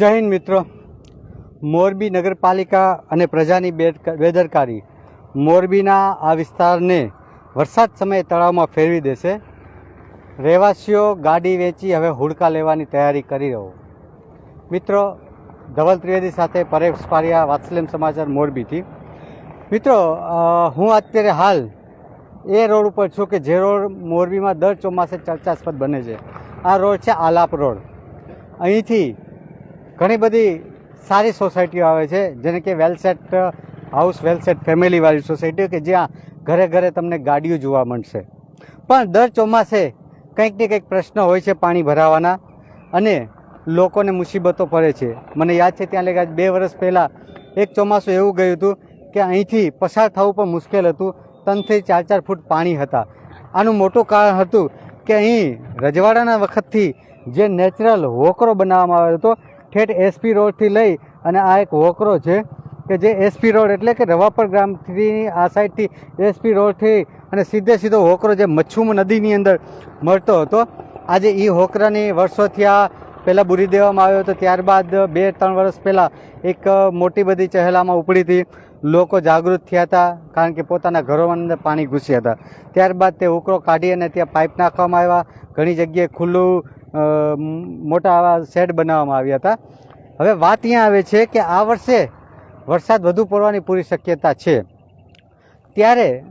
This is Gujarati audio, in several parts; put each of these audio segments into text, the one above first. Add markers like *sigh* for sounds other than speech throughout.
જય હિન્દ મિત્રો. મોરબી નગરપાલિકા અને પ્રજાની બેદરકારી. મોરબીના આ વિસ્તારને વરસાદ સમયે તળાવમાં ફેરવી દેશે. રહેવાસીઓ ગાડી વેચી હવે હુડકા લેવાની તૈયારી કરી રહ્યો. મિત્રો, ધવલ ત્રિવેદી સાથે પરેશ પારિયા વાત્સલ્યમ સમાચાર મોરબીથી. મિત્રો હું અત્યારે હાલ એ રોડ ઉપર છું કે જે રોડ મોરબીમાં દર ચોમાસે ચર્ચાસ્પદ બને છે. આ રોડ છે આલાપ રોડ. અહીંથી ઘણી બધી સારી સોસાયટીઓ આવે છે, જેને કે well set house well set ફેમિલીવાળી સોસાયટીઓ કે જ્યાં ઘરે ઘરે તમને ગાડીઓ જોવા મળશે. પણ દર ચોમાસે કંઈક ને કંઈક પ્રશ્ન હોય છે પાણી ભરાવાના અને લોકોને મુસીબતો પડે છે. મને યાદ છે ત્યાં લગા બે વર્ષ પહેલાં એક ચોમાસું એવું ગયું હતું કે અહીંથી પસાર થવું પણ મુશ્કેલ હતું. ત્રણથી ચાર ચાર ફૂટ પાણી હતા. આનું મોટું કારણ હતું કે અહીં રજવાડાના વખતથી જે નેચરલ હોકરો બનાવવામાં આવ્યો હતો ઠેઠ એસપી રોડથી લઈ અને આ એક હોકરો છે કે જે એસપી રોડ એટલે કે રવાપર ગ્રામથી આ સાઈડથી એસપી રોડથી અને સીધે સીધો હોકરો જે મચ્છુમ નદીની અંદર મળતો હતો. આજે એ હોકરાની વર્ષોથી આ પહેલાં બુરી દેવામાં આવ્યો હતો. ત્યારબાદ બે ત્રણ વર્ષ પહેલાં એક મોટી બધી ચહેલામાં ઉપડી હતી. લોકો જાગૃત થયા હતા કારણ કે પોતાના ઘરોમાં અંદર પાણી ઘૂસ્યા હતા. ત્યારબાદ તે ઉકરો કાઢી અને ત્યાં પાઇપ નાખવામાં આવ્યા. ઘણી જગ્યાએ ખુલ્લું મોટા આવા શેડ બનાવવામાં આવ્યા હતા. હવે વાત ત્યાં આવે છે કે આ વર્ષે વરસાદ વધુ પડવાની પૂરી શક્યતા છે. ત્યારે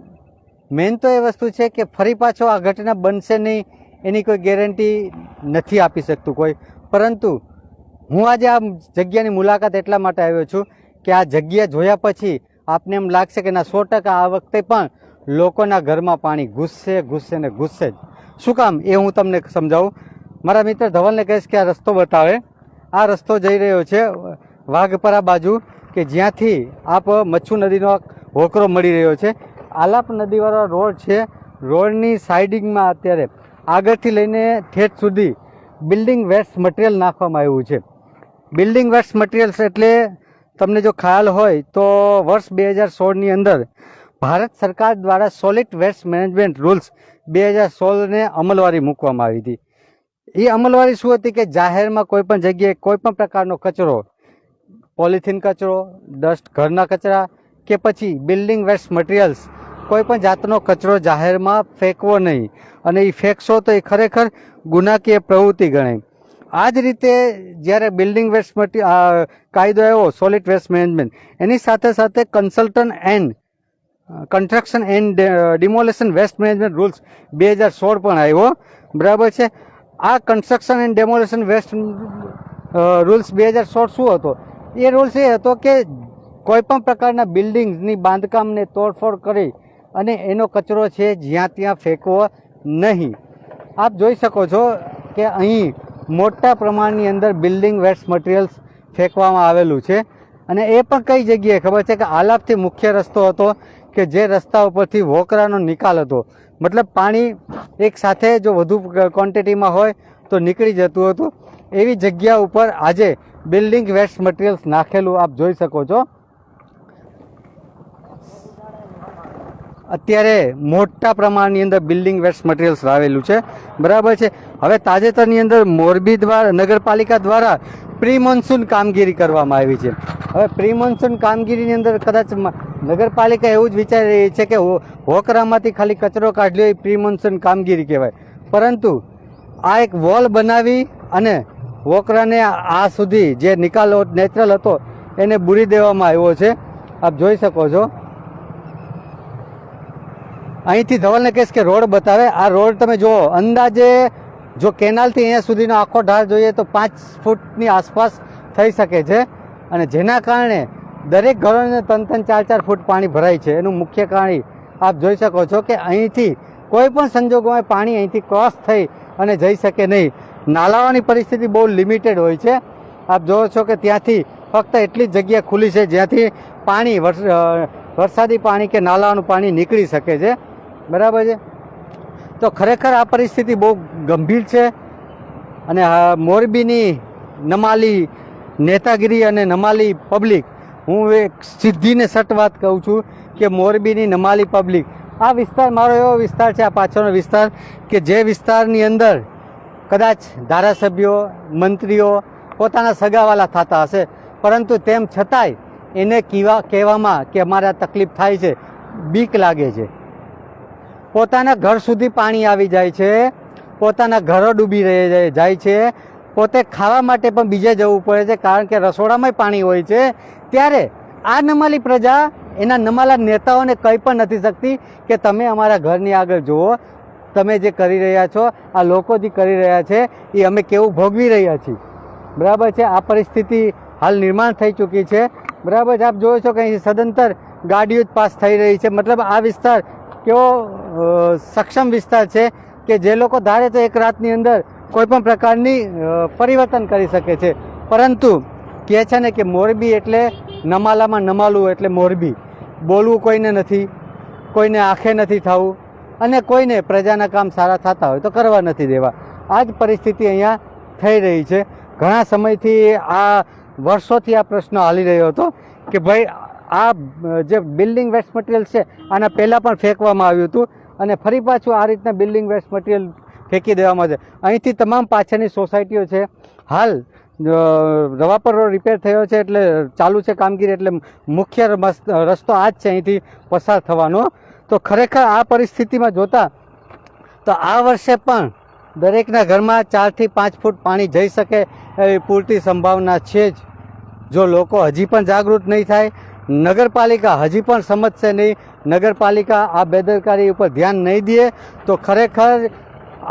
મેન તો એ વસ્તુ છે કે ફરી પાછો આ ઘટના બનશે નહીં એની કોઈ ગેરંટી નથી આપી શકતું કોઈ. પરંતુ હું આજે આ જગ્યાની મુલાકાત એટલા માટે આવ્યો છું કે આ જગ્યા જોયા પછી આપને એમ લાગશે કે ના સો ટકા આ વખતે પણ લોકોના ઘરમાં પાણી ઘૂસશે ઘૂસશે ને ઘૂસશે જ. શું કામ? એ હું તમને સમજાવું. મારા મિત્ર ધવલને કહીશ કે આ રસ્તો બતાવે. આ રસ્તો જઈ રહ્યો છે વાઘપરા બાજુ, કે જ્યાંથી આપ મચ્છુ નદીનો હોકરો મળી રહ્યો છે. આલાપ નદીવાળો રોડ છે. રોડની સાઇડિંગમાં અત્યારે આગળથી લઈને ઠેઠ સુધી બિલ્ડિંગ વેસ્ટ મટીરિયલ નાખવામાં આવ્યું છે. બિલ્ડિંગ વેસ્ટ મટીરિયલ્સ એટલે તમને જો ખ્યાલ હોય તો વર્ષ બે હજાર સોળની અંદર ભારત સરકાર દ્વારા સોલિડ વેસ્ટ મેનેજમેન્ટ રૂલ્સ બે હજાર સોળને અમલવારી મૂકવામાં આવી હતી. એ અમલવારી શું હતી કે જાહેરમાં કોઈ પણ જગ્યાએ કોઈ પણ પ્રકારનો કચરો, પોલિથીન કચરો, ડસ્ટ, ઘરના કચરા કે પછી બિલ્ડિંગ વેસ્ટ મટીરિયલ્સ, કોઈ પણ જાતનો કચરો જાહેરમાં ફેંકવો નહીં. અને એ ફેંકશો તો એ ખરેખર ગુનાકીય પ્રવૃત્તિ ગણાય. આ જ રીતે જ્યારે બિલ્ડિંગ વેસ્ટ મટી કાયદો આવ્યો, સોલિડ વેસ્ટ મેનેજમેન્ટ, એની સાથે સાથે consultant and, construction and demolition waste management rules બે હજાર સોળ પણ આવ્યો. બરાબર છે? આ construction and demolition waste rules બે હજાર સોળ શું હતો? એ રૂલ્સ એ હતો કે કોઈ પણ પ્રકારના બિલ્ડિંગ્સની બાંધકામને તોડફોડ કરી અને એનો કચરો છે જ્યાં ત્યાં ફેંકવો નહીં. આપ જોઈ શકો છો કે અહીં મોટા પ્રમાણની અંદર બિલ્ડિંગ વેસ્ટ મટીરિયલ્સ ફેંકવામાં આવેલું છે. અને એ પણ કઈ જગ્યાએ ખબર છે કે આલાપથી મુખ્ય રસ્તો હતો કે જે રસ્તા ઉપરથી વોકરાનો નિકાલ હતો. મતલબ પાણી એક સાથે જો વધુ ક્વોન્ટિટીમાં હોય તો નીકળી જતું હતું. એવી જગ્યા ઉપર આજે બિલ્ડિંગ વેસ્ટ મટીરિયલ્સ નાખેલું આપ જોઈ શકો છો. અત્યારે મોટા પ્રમાણની અંદર બિલ્ડિંગ વેસ્ટ મટીરિયલ્સ લાવેલું છે. બરાબર છે? હવે તાજેતરની અંદર મોરબી દ્વારા, નગરપાલિકા દ્વારા પ્રી મોન્સૂન કામગીરી કરવામાં આવી છે. હવે પ્રી મોન્સૂન કામગીરીની અંદર કદાચ નગરપાલિકા એવું જ વિચારી રહી છે કે હોકરામાંથી ખાલી કચરો કાઢ્યો એ પ્રી મોન્સૂન કામગીરી કહેવાય. પરંતુ આ એક વોલ બનાવી અને વોકરાને આ સુધી જે નિકાલ નેચરલ હતો એને બુરી દેવામાં આવ્યો છે. આપ જોઈ શકો છો. અહીંથી ધવલને કહીશ કે રોડ બતાવે. આ રોડ તમે જુઓ, અંદાજે જો કેનાલથી અહીંયા સુધીનો આખો ઢાળ જોઈએ તો પાંચ ફૂટની આસપાસ થઈ શકે છે. અને જેના કારણે દરેક ઘરોને ત્રણ ત્રણ ચાર ચાર ફૂટ પાણી ભરાય છે. એનું મુખ્ય કારણ આપ જોઈ શકો છો કે અહીંથી કોઈ પણ સંજોગોમાં પાણી અહીંથી ક્રોસ થઈ અને જઈ શકે નહીં. નાલાઓની પરિસ્થિતિ બહુ લિમિટેડ હોય છે. આપ જોવો છો કે ત્યાંથી ફક્ત એટલી જ જગ્યા ખુલ્લી છે જ્યાંથી પાણી વરસ- વરસાદી પાણી કે નાલાનું પાણી નીકળી શકે છે. બરાબર છે? તો ખરેખર આ પરિસ્થિતિ બહુ ગંભીર છે અને મોરબીની નમાલી નેતાગીરી અને નમાલી પબ્લિક, હું એક સિદ્ધિને સટ વાત કહું છું કે મોરબીની નમાલી પબ્લિક, આ વિસ્તાર મારો એવો વિસ્તાર છે, આ પાછળનો વિસ્તાર, કે જે વિસ્તારની અંદર કદાચ ધારાસભ્યો, મંત્રીઓ પોતાના સગાવાલા થતા હશે, પરંતુ તેમ છતાંય એને કીવા કહેવામાં કે અમારે આ તકલીફ થાય છે, બીક લાગે છે. પોતાના ઘર સુધી પાણી આવી જાય છે, પોતાના ઘરો ડૂબી રહી જાય- છે. પોતે ખાવા માટે પણ બીજે જવું પડે છે, કારણ કે રસોડામાંય પાણી હોય છે. ત્યારે આ નમાલી પ્રજા એના નમાલા નેતાઓને કંઈ પણ નથી શકતી કે તમે અમારા ઘરની આગળ જુઓ. તમે જે કરી રહ્યા છો, આ લોકો જે કરી રહ્યા છે, એ અમે કેવું ભોગવી રહ્યા છીએ. બરાબર છે, આ પરિસ્થિતિ હાલ નિર્માણ થઈ ચૂકી છે. બરાબર છે, આપ જોયો છો કે અહીં સદંતર ગાડીઓ જ પાસ થઈ રહી છે. મતલબ આ વિસ્તાર કેવો સક્ષમ વિસ્તાર છે કે જે લોકો ધારે તો એક રાતની અંદર કોઈ પણ પ્રકારની પરિવર્તન કરી શકે છે. પરંતુ કહે છે ને કે મોરબી એટલે નમાલામાં નમાલું એટલે મોરબી. બોલવું કોઈને નથી, કોઈને આંખે નથી થવું અને કોઈને પ્રજાના કામ સારા થતા હોય તો કરવા નથી દેવા. આ જ પરિસ્થિતિ અહીંયા થઈ રહી છે. ઘણા સમયથી આ, વર્ષોથી આ પ્રશ્ન હાલી રહ્યો હતો કે ભાઈ આ જે બિલ્ડિંગ વેસ્ટ મટીરિયલ છે, આના પહેલાં પણ ફેંકવામાં આવ્યું હતું અને ફરી પાછું આ રીતના બિલ્ડિંગ વેસ્ટ મટીરિયલ ફેંકી દેવામાં છે. અહીંથી તમામ પાછળની સોસાયટીઓ છે. હાલ રવાપર રોડ રિપેર થયો છે એટલે ચાલુ છે કામગીરી એટલે મુખ્ય રસ્તો આ જ છે અહીંથી પસાર થવાનો. તો ખરેખર આ પરિસ્થિતિમાં જોતા, તો આ વર્ષે પણ દરેકના ઘરમાં ચારથી પાંચ ફૂટ પાણી જઈ શકે એવી પૂરતી સંભાવના છે જ. જો લોકો હજી પણ જાગૃત નહીં થાય નગરપાલિકા હજી પણ સમજશે નહીં. નગરપાલિકા આ બેદરકારી ઉપર ધ્યાન નહીં દે તો ખરેખર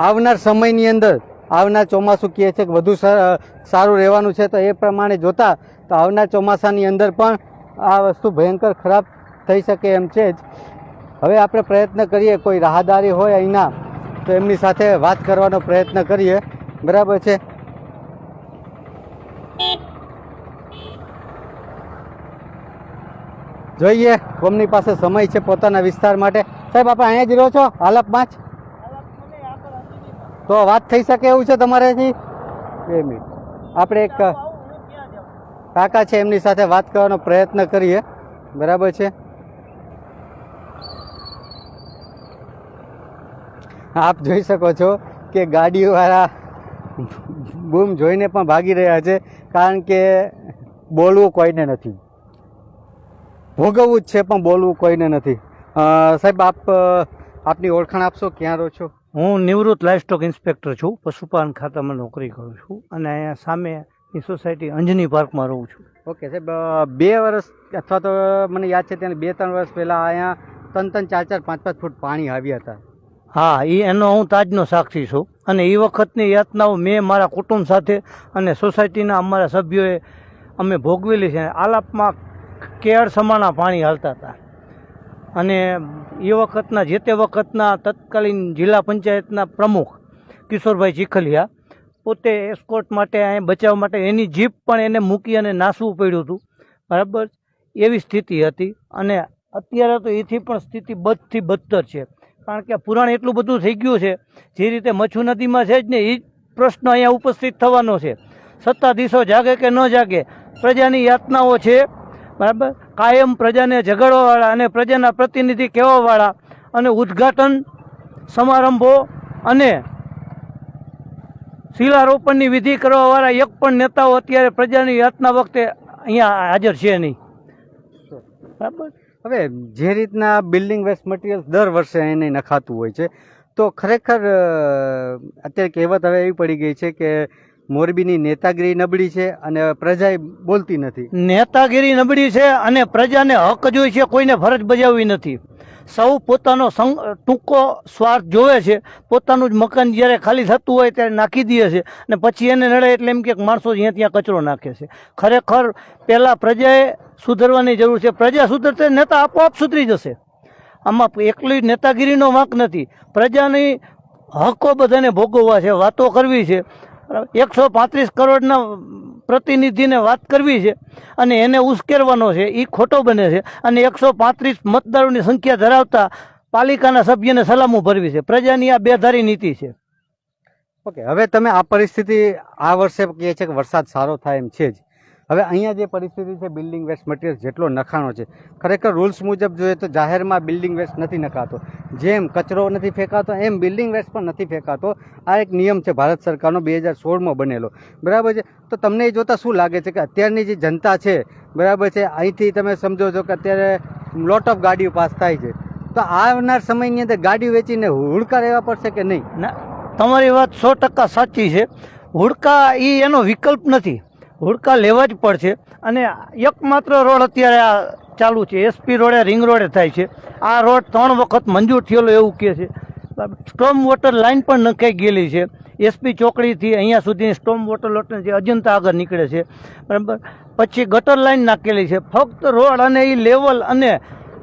આવનાર સમયની અંદર આવનાર ચોમાસું કહે છે કે વધુ સારું રહેવાનું છે તો એ પ્રમાણે જોતા તો આવનાર ચોમાસાની અંદર પણ આ વસ્તુ ભયંકર ખરાબ થઈ શકે એમ છે જ. હવે આપણે પ્રયત્ન કરીએ, કોઈ રાહદારી હોય અહીંના તો એમની સાથે વાત કરવાનો પ્રયત્ન કરીએ. બરાબર છે? જોઈએ, કોમની પાસે સમય છે પોતાના વિસ્તાર માટે. સાહેબ, આપણે અહીંયા જ રહો છો હાલપમાં જ તો વાત થઈ શકે એવું છે તમારેથી બે મિનિટ. આપણે એક કાકા છે, એમની સાથે વાત કરવાનો પ્રયત્ન કરીએ. બરાબર છે? આપ જોઈ શકો છો કે ગાડીવાળા બૂમ જોઈને પણ ભાગી રહ્યા છે, કારણ કે બોલવું કોઈને નથી. ભોગવવું જ છે પણ બોલવું કોઈને નથી. સાહેબ આપ આપની ઓળખાણ આપશો? ક્યાં રહો છો? હું નિવૃત્ત લાઇવસ્ટોક ઇન્સ્પેક્ટર છું પશુપાલન ખાતામાં નોકરી કરું છું અને અહીંયા સામે એ સોસાયટી અંજની પાર્કમાં રહું છું. ઓકે સાહેબ બે વર્ષ અથવા તો મને યાદ છે ત્યાં બે ત્રણ વર્ષ પહેલાં અહીંયા ત્રણ ત્રણ ચાર ચાર પાંચ પાંચ ફૂટ પાણી આવ્યા હતા. હા એ એનો હું તાજનો સાક્ષી છું અને એ વખતની યાતનાઓ મેં મારા કુટુંબ સાથે અને સોસાયટીના અમારા સભ્યોએ અમે ભોગવેલી છે. આલાપમાં કેળ સમાના પાણી હાલતા હતા. અને એ વખતના, જે તે વખતના તત્કાલીન જિલ્લા પંચાયતના પ્રમુખ કિશોરભાઈ ચીખલિયા પોતે એસ્કોર્ટ માટે અહીં બચાવ માટે એની જીપ પણ એને મૂકી અને નાસવું પડ્યું હતું. બરાબર? એવી સ્થિતિ હતી અને અત્યારે તો એથી પણ સ્થિતિ બદથી બદતર છે. કારણ કે પુરાણ એટલું બધું થઈ ગયું છે, જે રીતે મચ્છુ નદીમાં છે જ ને એ પ્રશ્ન અહીંયા ઉપસ્થિત થવાનો છે. સત્તાધીશો જાગે કે ન જાગે, પ્રજાની યાતનાઓ છે બરાબર? કાયમ પ્રજાને ઝઘડવાવાળા અને પ્રજાના પ્રતિનિધિ કહેવાવાળા અને ઉદ્ઘાટન સમારંભો અને શિલારોપણની વિધિ કરવાવાળા એક પણ નેતાઓ અત્યારે પ્રજાની યાતના વખતે અહીંયા હાજર છે નહીં. બરાબર? હવે જે રીતના બિલ્ડિંગ વેસ્ટ મટીરિયલ દર વર્ષે એને નખાતું હોય છે, તો ખરેખર અત્યારે કહેવત હવે એવી પડી ગઈ છે કે મોરબીની નેતાગીરી નબળી છે અને પ્રજા બોલતી નથી. નેતાગીરી નબળી છે અને પ્રજાને હક જોઈ છે, કોઈને ફરજ બજાવવી નથી. સૌ પોતાનો ટૂંકો સ્વાર્થ જોવે છે, પોતાનું જ મકાન જ્યારે ખાલી થતું હોય ત્યારે નાખી દે છે અને પછી એને નડે એટલે એમ કે માણસો જ્યાં ત્યાં કચરો નાખે છે. ખરેખર પહેલાં પ્રજાએ સુધરવાની જરૂર છે. પ્રજા સુધરશે, નેતા આપોઆપ સુધરી જશે. આમાં એકલી નેતાગીરીનો વાંક નથી. પ્રજાની હકો બધાને ભોગવવા છે, વાતો કરવી છે. એકસો પાંત્રીસ કરોડના પ્રતિનિધિને વાત કરવી છે અને એને ઉશ્કેરવાનો છે એ ખોટો બને છે. અને એકસો પાંત્રીસ મતદારોની સંખ્યા ધરાવતા પાલિકાના સભ્યને સલામો ભરવી છે. પ્રજાની આ બેધારી નીતિ છે. ઓકે, હવે તમે આ પરિસ્થિતિ આ વર્ષે કહે છે કે વરસાદ સારો થાય એમ છે જ. હવે અહીંયા જે પરિસ્થિતિ છે બિલ્ડિંગ વેસ્ટ મટીરિયલ જેટલો નખાણો છે, ખરેખર રૂલ્સ મુજબ જોઈએ તો જાહેરમાં બિલ્ડિંગ વેસ્ટ નથી નખાતો. જેમ કચરો નથી ફેંકાતો, એમ બિલ્ડિંગ વેસ્ટ પણ નથી ફેંકાતો. આ એક નિયમ છે ભારત સરકારનો, બે હજાર સોળમાં બનેલો. બરાબર છે? તો તમને એ જોતાં શું લાગે છે કે અત્યારની જે જનતા છે, બરાબર છે? અહીંથી તમે સમજો છો કે અત્યારે લોટ ઓફ ગાડીઓ પાસ થાય છે. તો આવનાર સમયની અંદર ગાડીઓ વેચીને હુડકા રહેવા પડશે કે નહીં? ના, તમારી વાત સો ટકા સાચી છે. હુડકા એ એનો વિકલ્પ નથી. હુડકા લેવા જ પડશે. અને એકમાત્ર રોડ અત્યારે આ ચાલુ છે. એસપી રોડે, રિંગ રોડે થાય છે. આ રોડ ત્રણ વખત મંજૂર થયેલો એવું કહે છે. સ્ટોમ વોટર લાઇન પણ નખાઈ ગયેલી છે. એસપી ચોકડીથી અહીંયા સુધીની સ્ટોમ વોટર લોટને જે અજંતા આગળ નીકળે છે. બરાબર. પછી ગટર લાઇન નાખેલી છે. ફક્ત રોડ અને એ લેવલ અને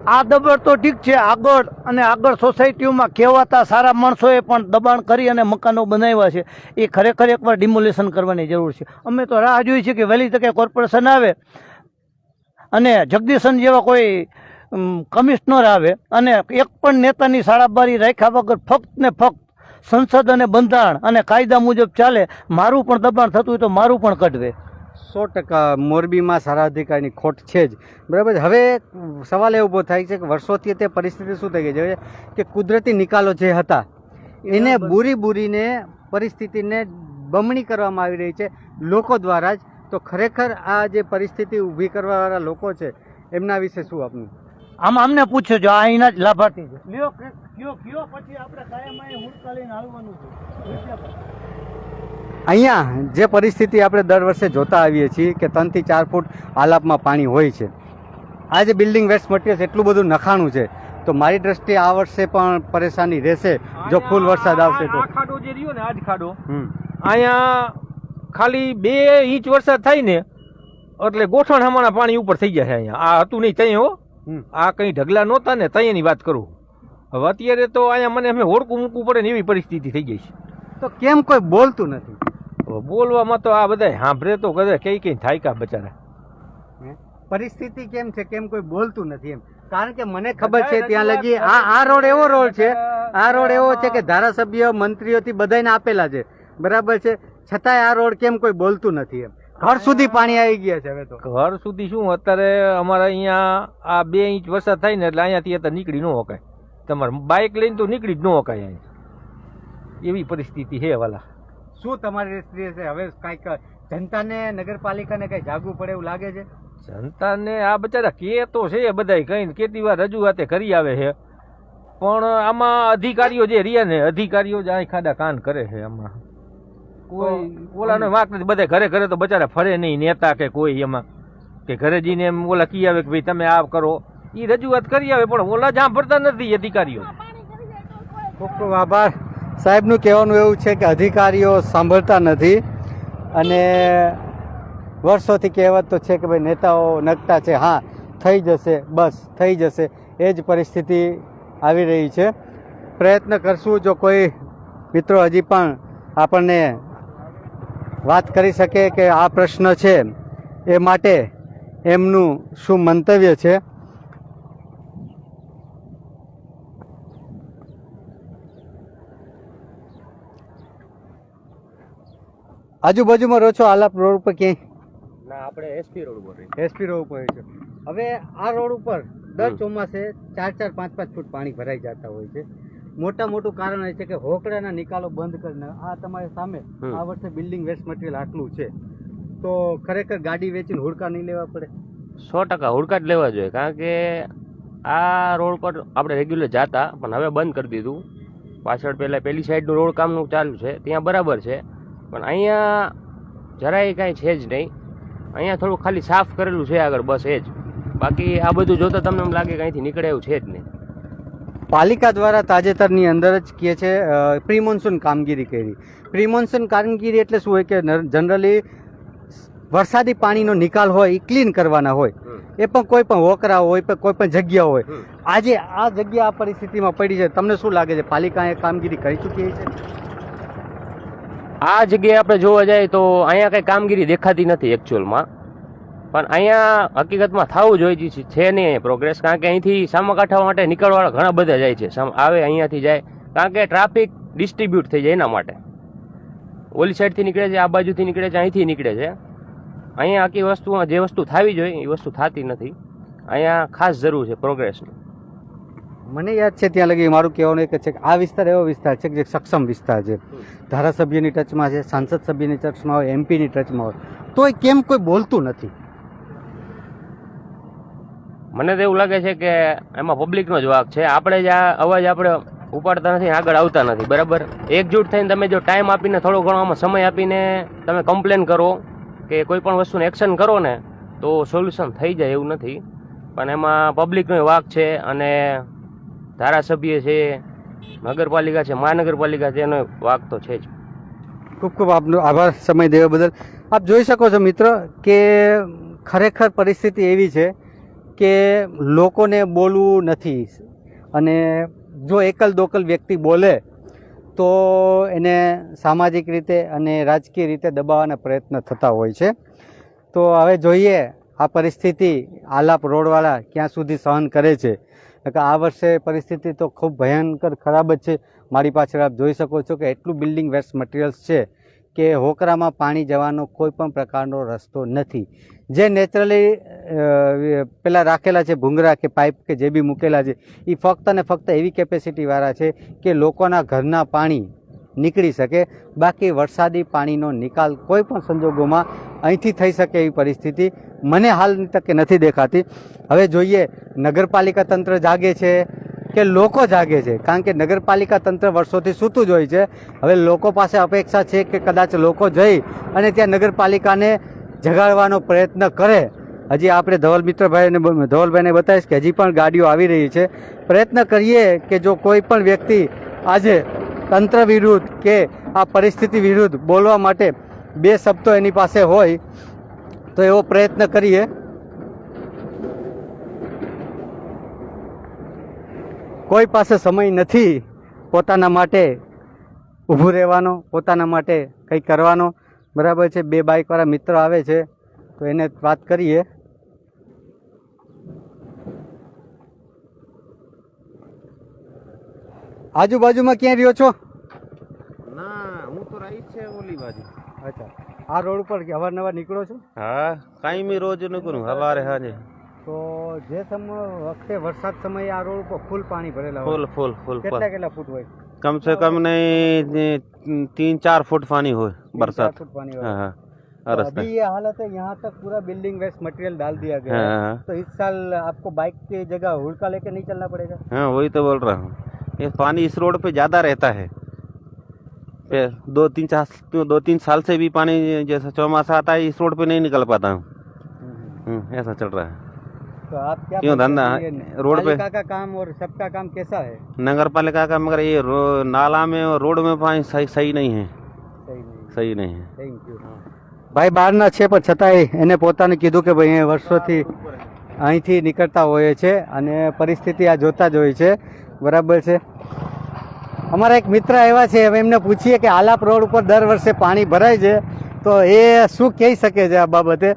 આ દબાણ તો ઠીક છે, આગળ અને આગળ સોસાયટીઓમાં કહેવાતા સારા માણસોએ પણ દબાણ કરી અને મકાનો બનાવ્યા છે. એ ખરેખર એકવાર ડિમોલેશન કરવાની જરૂર છે. અમે તો રાહ જોઈએ છીએ કે વહેલી તકે કોર્પોરેશન આવે અને જગદીશન જેવા કોઈ કમિશનર આવે અને એક પણ નેતાની શાળાબારી રાખ્યા વગર ફક્ત ને ફક્ત સંસદ અને બંધારણ અને કાયદા મુજબ ચાલે, મારું પણ દબાણ થતું હોય તો મારું પણ કઢવે. સો ટકા મોરબીમાં સારા અધિકારીની ખોટ છે જ. બરાબર? હવે સવાલ એ ઊભો થાય છે કે વર્ષોથી તે પરિસ્થિતિ શું થઈ ગઈ છે? કે કુદરતી નિકાલો જે હતા એને બુરી બુરીને પરિસ્થિતિને બમણી કરવામાં આવી રહી છે. લોકો દ્વારા જ. તો ખરેખર આ જે પરિસ્થિતિ ઊભી કરવાવાળા લોકો છે એમના વિશે શું આપનું? આમ અમને પૂછ્યો જો આ એના જ લાભાર્થી છે. કયો કયો પછી આપણે કાયમ હુડકા લઈને હાલવાનું છે. અહીંયા જે પરિસ્થિતિ આપણે દર વર્ષે જોતા આવીએ છીએ કે ત્રણથી ચાર ફૂટ આલાપમાં પાણી હોય છે. આ જે બિલ્ડિંગ વેસ્ટ મટીરિયલ્સ એટલું બધું નખાણું છે તો મારી દ્રષ્ટિએ આ વર્ષે પણ પરેશાની રહેશે જો ફૂલ વરસાદ આવશે તો. ખાડો જે રહ્યો ને આ જ ખાડો અહીંયા ખાલી બે ઇંચ વરસાદ થાય ને એટલે ગોઠણ હમણાં પાણી ઉપર થઈ ગયા છે અહીંયા. આ હતું નહીં ત્યાં હો. આ કંઈ ઢગલા નહોતા ને ત્યાંની વાત કરું. હવે અત્યારે તો અહીંયા મને અમે હોડકું મૂકવું પડે ને એવી પરિસ્થિતિ થઈ ગઈ છે. તો કેમ કોઈ બોલતું નથી? બોલવામાં તો આ બધા સાંભળે તો કરે કઈ કઈ થાય કા બચારા પરિસ્થિતિ કેમ છે કેમ કોઈ બોલતું નથી એમ? કારણ કે મને ખબર છે ત્યાં લગી આ આ રોડ એવો રોડ છે. આ રોડ એવો છે કે ધારાસભ્ય મંત્રીઓથી બધાને આપેલા છે. બરાબર છે? છતાંય આ રોડ કેમ કોઈ બોલતું નથી એમ? ઘર સુધી પાણી આવી ગયા છે હવે તો. ઘર સુધી શું? અત્યારે અમારા અહીંયા આ બે ઇંચ વરસાદ થાય ને એટલે અહીંયાથી અત્યારે નીકળી ન શકાય તમારે બાઇક લઈને તો નીકળી જ ન શકાય અહીંયા. એવી પરિસ્થિતિ છે વાલા શું તમારી દ્રષ્ટિએ છે? હવે કાંઈક જનતાને નગરપાલિકાને કઈ જાગવું પડે એવું લાગે છે? જનતાને આ બચારા કે તો છે બધાય કઈ ને કેટલી વાર રજૂઆતે કરી આવે છે. પણ આમાં અધિકારીઓ જે રહ્યા ને અધિકારીઓ જ આ ખાડા કાન કરે છે આમાં. કોઈ ઓલાનો વાંક નથી બધા ઘરે ઘરે તો બચારા ફરે નહીં નેતા કે કોઈ એમાં. કે ઘરે જઈને એમ ઓલા કી આવે કે ભાઈ તમે આ કરો. એ રજૂઆત કરી આવે પણ ઓલા જામ ફરતા નથી અધિકારીઓ. ખૂબ ખૂબ આભાર. સાહેબનું કહેવાનું એવું છે કે અધિકારીઓ સાંભળતા નથી અને વર્ષોથી કહેવત તો છે કે ભાઈ નેતાઓ નગતા છે, હા, થઈ જશે, બસ, થઈ જશે, એ જ પરિસ્થિતિ આવી રહી છે. પ્રયત્ન કરશું જો કોઈ મિત્રો હજી પણ આપણને વાત કરી શકે કે આ પ્રશ્ન છે એ માટે એમનું શું મંતવ્ય છે. આજુબાજુમાં રહો છો આલાપ રોડ ઉપર ક્યાંય? ના આપણે એસપી રોડ ઉપર એસપી રોડ ઉપર છે. હવે આ રોડ ઉપર દર ચોમાસે ચાર ચાર પાંચ પાંચ ફૂટ પાણી ભરાઈ જતા હોય છે. મોટા મોટું કારણ એ છે કે હોકડાના નિકાલો બંધ કરીને આ તમારી સામે આ વર્ષે બિલ્ડિંગ વેસ્ટ મટીરિયલ આટલું છે. તો ખરેખર ગાડી વેચીને હુડકા નહીં લેવા પડે? સો ટકા હુડકા જ લેવા જોઈએ કારણ કે આ રોડ પર આપણે રેગ્યુલર જતા પણ હવે બંધ કરી દીધું. પાછળ પહેલાં પેલી સાઈડનું રોડ કામનું ચાલુ છે ત્યાં બરાબર છે. પણ અહીંયા જરાય કાંઈ છે જ નહીં. અહીંયા થોડું ખાલી સાફ કરેલું છે આગળ બસ એ જ. બાકી આ બધું જોતા તમને એમ લાગે કે અહીંથી નીકળે એવું છે જ નહીં. પાલિકા દ્વારા તાજેતરની અંદર જ કહે છે પ્રી મોન્સૂન કામગીરી કરી. પ્રી મોન્સૂન કામગીરી એટલે શું હોય કે જનરલી વરસાદી પાણીનો નિકાલ હોય એ ક્લીન કરવાના હોય. એ પણ કોઈ પણ વોકરા હોય કોઈ પણ જગ્યા હોય. આજે આ જગ્યા આ પરિસ્થિતિમાં પડી છે. તમને શું લાગે છે પાલિકાએ કામગીરી કરી ચૂકી છે? આ જગ્યાએ આપણે જોવા જઈએ તો અહીંયા કંઈ કામગીરી દેખાતી નથી એકચ્યુઅલમાં પણ અહીંયા હકીકતમાં થવું જોઈએ છે નહીં પ્રોગ્રેસ કારણ કે અહીંથી સામાકાંઠા માટે નીકળવાળા ઘણા બધા જાય છે. સામ- આવે અહીંયાથી જાય. કારણ કે ટ્રાફિક ડિસ્ટ્રીબ્યુટ થઈ જાય એના માટે. ઓલી સાઈડથી નીકળે છે, આ બાજુથી નીકળે છે, અહીંથી નીકળે છે. અહીંયા આખી વસ્તુમાં જે વસ્તુ થવી જોઈએ, એ વસ્તુ થતી નથી. અહીંયા ખાસ જરૂર છે પ્રોગ્રેસની મને યાદ છે ત્યાં લગી મારું કહેવાનું એક છે કે આ વિસ્તાર એવો વિસ્તાર છે કે જે સક્ષમ વિસ્તાર છે. ધારાસભ્યની ટચમાં છે, સાંસદ સભ્યની ટચમાં હોય, એમપીની ટચમાં હોય. તોય કેમ કોઈ બોલતું નથી? મને તો એવું લાગે છે કે એમાં પબ્લિકનો જ વાક છે. આપણે જ આ અવાજ આપણે ઉપાડતા નથી, આગળ આવતા નથી, બરાબર? એકજૂટ થઈને તમે જો ટાઈમ આપીને થોડો ઘણો આમાં સમય આપીને તમે કમ્પ્લેન કરો કે કોઈ પણ વસ્તુનું એક્શન કરો ને, તો સોલ્યુશન થઈ જાય એવું નથી. પણ એમાં પબ્લિકનો વાક છે અને ધારાસભ્ય છે, નગરપાલિકા છે, મહાનગરપાલિકા છે, એનો વાક તો છે જ. ખૂબ ખૂબ આપનો આભાર સમય દેવા બદલ. આપ જોઈ શકો છો મિત્ર કે ખરેખર પરિસ્થિતિ એવી છે કે લોકોને બોલવું નથી. અને જો એકલ દોકલ વ્યક્તિ બોલે, તો એને સામાજિક રીતે અને રાજકીય રીતે દબાવવાના પ્રયત્ન થતા હોય છે. તો હવે જોઈએ આ પરિસ્થિતિ આલાપ રોડવાળા ક્યાં સુધી સહન કરે છે. નકર આ વર્ષે પરિસ્થિતિ તો ખૂબ ભયંકર ખરાબ જ છે. મારી પાછળ આપ જોઈ શકો છો કે એટલું બિલ્ડિંગ વેસ્ટ મટીરિયલ્સ છે કે હોકરામાં પાણી જવાનો કોઈ પણ પ્રકારનો રસ્તો નથી. જે નેચરલી પેલા રાખેલા છે, ભૂંગરા કે પાઇપ કે જે બી મૂકેલા છે એ ફક્ત ને ફક્ત એવી કેપેસિટીવાળા છે કે લોકોના ઘરના પાણી નીકળી શકે. બાકી વરસાદી પાણીનો નિકાલ કોઈ પણ સંજોગોમાં અહીંથી થઈ શકે એવી પરિસ્થિતિ મને હાલની તકે નથી દેખાતી. હવે જોઈએ, નગરપાલિકા તંત્ર જાગે છે કે લોકો જાગે છે? કારણ કે નગરપાલિકા તંત્ર વર્ષોથી સૂતું જ હોય છે. હવે લોકો પાસે અપેક્ષા છે કે કદાચ લોકો જઈ અને ત્યાં નગરપાલિકાને જગાડવાનો પ્રયત્ન કરે. હજી આપણે ધવલ મિત્રભાઈને ધવલભાઈને બતાવીશ કે હજી પણ ગાડીઓ આવી રહી છે. પ્રયત્ન કરીએ કે જો કોઈ પણ વ્યક્તિ આજે તંત્ર વિરુદ્ધ કે આ પરિસ્થિતિ વિરુદ્ધ બોલવા માટે બે શબ્દો એની પાસે હોય, તો એવો પ્રયત્ન કરીએ. કોઈ પાસે સમય નથી પોતાના માટે ઊભું રહેવાનો, પોતાના માટે કંઈ કરવાનો. બરાબર છે, બે બાઇકવાળા મિત્રો આવે છે, તો એને વાત કરીએ. આજુબાજુમાં ક્યાં રહ્યો છો? ના હું તો રહી છે ઓલી બાજુ અચ્છા આ રોડ ઉપર અવારનવાર નીકળો છો હા કાયમી રોજ નીકળું હવારે હાજે તો જે સમય વખતે વરસાદ સમયે આ રોડ ઉપર ફૂલ પાણી ભરેલા હોય ફૂલ ફૂલ ફૂલ કેટલા પર કેટલા ફૂટ હોય कम से कम नहीं तीन चार फुट पानी हो तीन, बरसात चार फुट पानी हाँ होगा हाँ तो रास्ता अभी ये हालत है यहाँ तक पूरा बिल्डिंग वेस्ट मटेरियल डाल दिया गया है हाँ तो इस साल आपको बाइक की जगह हुड़का लेके नहीं चलना पड़ेगा हाँ वही तो बोल रहा हूँ ये पानी इस रोड पे ज़्यादा रहता है ये दो तीन चार दो तीन साल से भी पानी जैसा चौमासा आता है इस रोड पे नहीं निकल पाता हूँ हम्म, ऐसा चल रहा है तो आप क्या क्यों बोलते धंधा हैं? है? ये रोड पे- पालिका का काम और सबका काम कैसा है नगर पालिका का मगर ये रो, नाला में और रोड में पानी सही सही नहीं है सही नहीं सही नहीं है થેન્ક યુ ભાઈ બહારના છે પણ છતાંય એને પોતાને કીધું કે ભાઈ અહીંયા વર્ષોથી અહીંથી નીકળતા હોઈએ છે અને પરિસ્થિતિ આ જોતા જ હોય છે બરાબર છે અમારા એક મિત્ર એવા છે હવે એમને પૂછીએ કે આલાપ રોડ ઉપર દર વર્ષે પાણી ભરાય છે તો એ શું કહી શકે છે આ બાબતે?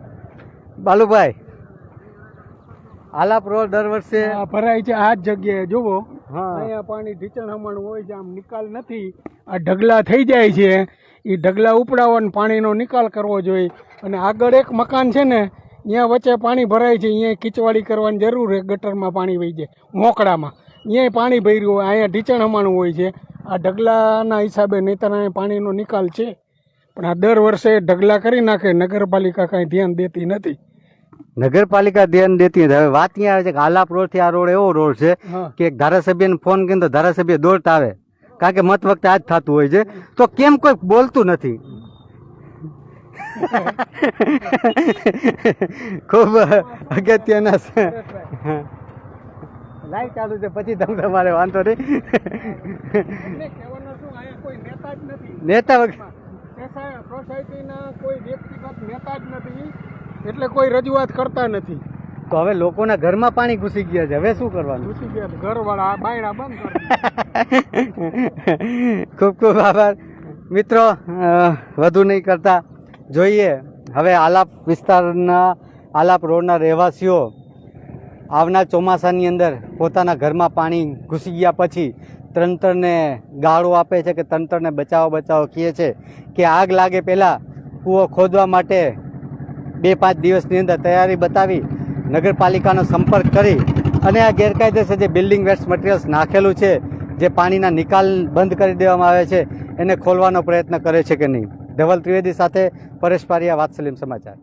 બાલુભાઈ આલાપ રોડ દર વર્ષે ભરાય છે આ જ જગ્યાએ જુઓ. હા. અહીંયા પાણી ઢીચણ હમણ હોય છે આમ નિકાલ નથી. આ ઢગલા થઈ જાય છે. એ ઢગલા ઉપડાવવાનો પાણીનો નિકાલ કરવો જોઈએ. અને આગળ એક મકાન છે ને ત્યાં વચ્ચે પાણી ભરાય છે અહીંયા ખીચવાડી કરવાની જરૂર છે ગટરમાં પાણી વહી જાય મોકળામાં. અહીંયા પાણી ભર્યું હોય અહીંયા ઢીચણ હમાણું હોય છે. આ ઢગલાના હિસાબે નહીતર અહીંયા પાણીનો નિકાલ છે. પણ આ દર વર્ષે ઢગલા કરી નાખે નગરપાલિકા કાંઈ ધ્યાન દેતી નથી. નગરપાલિકા ધ્યાન દેતી હવે વાત ત્યાં આવે છે કે આલાપ રોડથી આ રોડ એવો રોડ છે કે ધારાસભ્યને ફોન કરીને તો ધારાસભ્ય દોડતા આવે. કારણ કે મત વખતે આ જ થતું હોય છે. તો કેમ કોઈ બોલતું નથી? *laughs* ખૂબ અગત્યના લાઈવ ચાલુ છે પછી તમે તમારે વાંધો નહીં. શું કોઈ નેતા સોસાયટીના કોઈ વ્યક્તિગત નેતા જ નથી એટલે કોઈ રજૂઆત કરતા નથી. તો હવે લોકોના ઘરમાં પાણી ઘૂસી ગયા છે હવે શું કરવાનું? ઘૂસી ગયા ઘરવાળા બાયણા બંધ *laughs* ખૂબ ખૂબ આભાર. મિત્રો વધુ નહીં કરતા. જોઈએ હવે આલાપ વિસ્તારના આલાપ રોડના રહેવાસીઓ આવનાર ચોમાસાની અંદર પોતાના ઘરમાં પાણી ઘૂસી ગયા પછી તંત્રને ગાળો આપે છે કે તંત્રને બચાવો બચાવો કહે છે કે આગ લાગે પહેલાં કૂવો ખોદવા માટે બે પાંચ દિવસની અંદર તૈયારી બતાવી નગરપાલિકાનો સંપર્ક કરી અને આ ગેરકાયદેસર જે બિલ્ડિંગ વેસ્ટ મટીરિયલ્સ નાખેલું છે, જે પાણીના નિકાલ બંધ કરી દેવામાં આવે છે, એને ખોલવાનો પ્રયત્ન કરે છે કે નહીં? ધવલ ત્રિવેદી સાથે પરેશ પારિયા સલીમ સમાચાર.